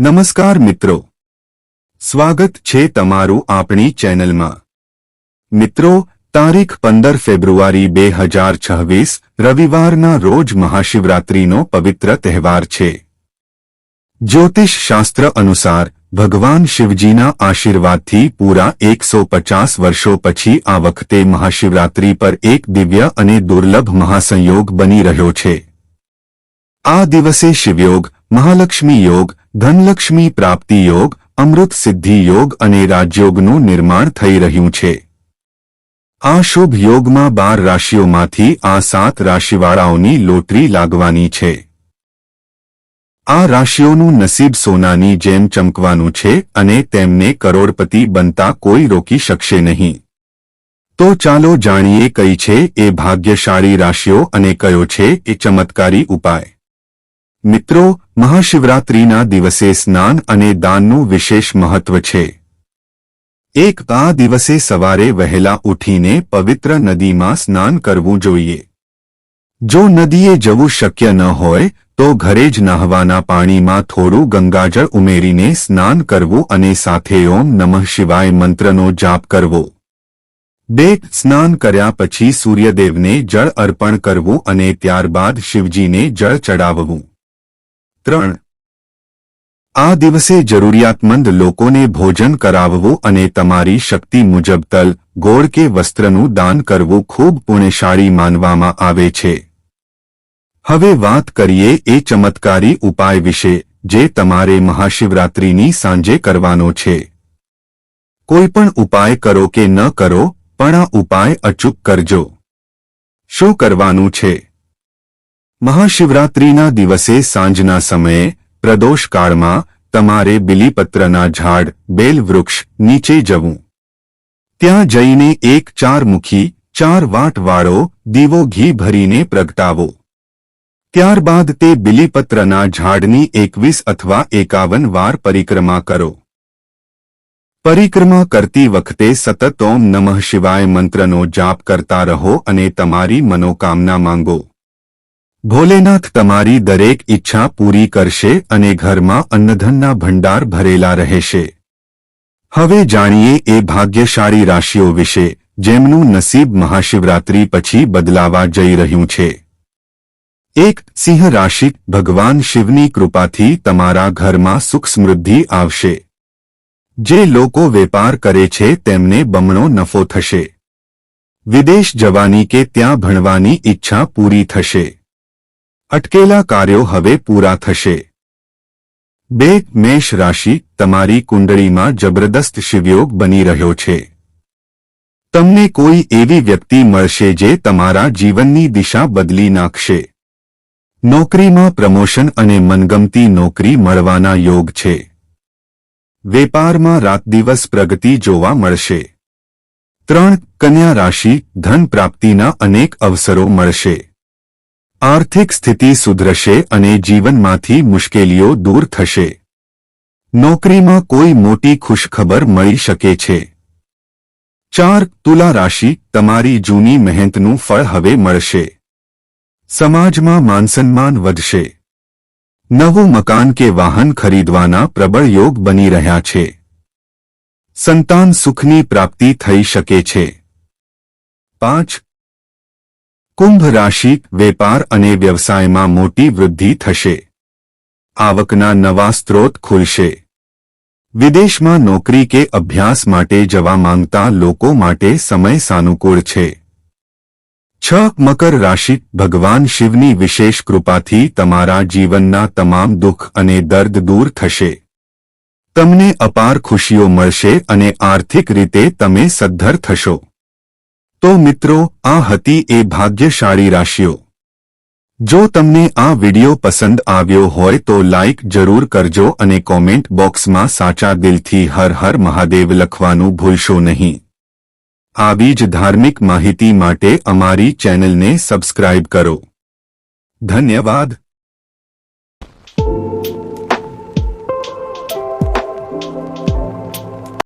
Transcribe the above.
નમસ્કાર મિત્રો. સ્વાગત છે તમારું આપણી ચેનલમાં. મિત્રો, તારીખ પંદર ફેબ્રુઆરી બે હજાર છવ્વીસ, રવિવારના રોજ મહાશિવરાત્રિનો પવિત્ર તહેવાર છે. જ્યોતિષ શાસ્ત્ર અનુસાર, ભગવાન શિવજીના આશીર્વાદથી પૂરા એકસો પચાસ વર્ષો પછી આ વખતે મહાશિવરાત્રિ પર એક દિવ્ય અને દુર્લભ મહાસંયોગ બની રહ્યો છે. આ દિવસે શિવયોગ, મહાલક્ષ્મી યોગ ધનલક્ષ્મી પ્રાપ્તિ યોગ, અમૃત સિદ્ધિ યોગ અને રાજયોગનું નિર્માણ થઈ રહ્યું છે. આ શુભ યોગમાં બાર રાશિઓમાંથી આ સાત રાશિવાળાઓની લોટરી લાગવાની છે. આ રાશિઓનું નસીબ સોનાની જેમ ચમકવાનું છે અને તેમને કરોડપતિ બનતા કોઈ રોકી શકશે નહીં. તો ચાલો જાણીએ કઈ છે એ ભાગ્યશાળી રાશિઓ અને કયો છે એ ચમત્કારી ઉપાય. મિત્રો, મહાશિવરાત્રિના દિવસે સ્નાન અને દાનનું વિશેષ મહત્વ છે. એક આ દિવસે સવારે વહેલા ઉઠીને પવિત્ર નદીમાં સ્નાન કરવું જોઈએ. જો નદીએ જવું શક્ય ન હોય, તો ઘરે જ નહાવાના પાણીમાં થોડું ગંગાજળ ઉમેરીને સ્નાન કરવું અને સાથે ઓમ નમઃ શિવાય મંત્રનો જાપ કરવો. બે સ્નાન કર્યા પછી સૂર્યદેવને જળ અર્પણ કરવું અને ત્યારબાદ શિવજીને જળ ચડાવવું. ત્રણ આ દિવસે જરૂરિયાતમંદ લોકોને ભોજન કરાવવું અને તમારી શક્તિ મુજબ તલ, ગોળ કે વસ્ત્રનું દાન કરવું ખૂબ પુણ્યશાળી માનવામાં આવે છે. હવે વાત કરીએ એ ચમત્કારી ઉપાય વિશે, જે તમારે મહાશિવરાત્રિની સાંજે કરવાનો છે. કોઈપણ ઉપાય કરો કે ન કરો, પણ આ ઉપાય અચૂક કરજો. શું કરવાનું છે? મહાશિવરાત્રિના દિવસે સાંજના સમયે પ્રદોષકાળમાં તમારે બિલીપત્રના ઝાડ, બેલ વૃક્ષ નીચે જવું. ત્યાં જઈને એક ચાર મુખી ચાર વાટવાળો દીવો ઘી ભરીને પ્રગટાવો. ત્યારબાદ તે બિલીપત્રના ઝાડની એકવીસ અથવા એકાવન વાર પરિક્રમા કરો. પરિક્રમા કરતી વખતે સતત ઓમ નમઃ શિવાય મંત્રનો જાપ કરતા રહો અને તમારી મનોકામના માંગો. ભોલેનાથ તમારી દરેક ઈચ્છા પૂરી કરશે અને ઘરમાં અન્નધનના ભંડાર ભરેલા રહેશે. હવે જાણીએ એ ભાગ્યશાળી રાશિઓ વિશે, જેમનું નસીબ મહાશિવરાત્રિ પછી બદલાવા જઈ રહ્યું છે. એક, સિંહ રાશિ ભગવાન શિવની કૃપાથી તમારા ઘરમાં સુખ સમૃદ્ધિ આવશે. જે લોકો વેપાર કરે છે તેમને બમણો નફો થશે. વિદેશ જવાની કે ત્યાં ભણવાની ઈચ્છા પૂરી થશે. અટકેલા કાર્યો હવે પૂરા થશે. બે મેષ રાશિ તમારી કુંડળીમાં જબરદસ્ત શિવયોગ બની રહ્યો છે. તમને કોઈ એવી વ્યક્તિ મળશે જે તમારા જીવનની દિશા બદલી નાખશે. નોકરીમાં પ્રમોશન અને મનગમતી નોકરી મળવાના યોગ છે. વેપારમાં રાત દિવસ પ્રગતિ જોવા મળશે. ત્રણ કન્યા રાશિ ધન પ્રાપ્તિના અનેક અવસરો મળશે. આર્થિક સ્થિતિ સુધરશે અને જીવનમાંથી મુશ્કેલીઓ દૂર થશે. નોકરીમાં કોઈ મોટી ખુશખબર મળી શકે છે. ચાર, તુલા રાશિ, તમારી જૂની મહેનતનું ફળ હવે મળશે. સમાજમાં માનસન્માન વધશે. નવું મકાન કે વાહન ખરીદવાના પ્રબળ યોગ બની રહ્યા છે. સંતાન સુખની પ્રાપ્તિ થઈ શકે છે. પાંચ કુંભ રાશિ, વેપાર અને વ્યવસાયમાં મોટી વૃદ્ધિ થશે. આવકના નવા સ્ત્રોત ખુલશે. વિદેશમાં નોકરી કે અભ્યાસ માટે જવા માંગતા લોકો માટે સમય સાનુકૂળ છે. છ મકર રાશિ, ભગવાન શિવની વિશેષ કૃપાથી તમારા જીવનના તમામ દુઃખ અને દર્દ દૂર થશે. તમને અપાર ખુશીઓ મળશે અને આર્થિક રીતે તમે સદ્ધર થશો. તો મિત્રો, આ હતી એ ભાગ્યશાળી રાશિઓ. જો તમને આ વિડિયો પસંદ આવ્યો હોય તો લાઇક જરૂર કરજો અને કોમેન્ટ બોક્સમાં સાચા દિલથી હર હર મહાદેવ લખવાનું ભૂલશો નહીં. આવી જ ધાર્મિક માહિતી માટે અમારી ચેનલને સબસ્ક્રાઇબ કરો. ધન્યવાદ.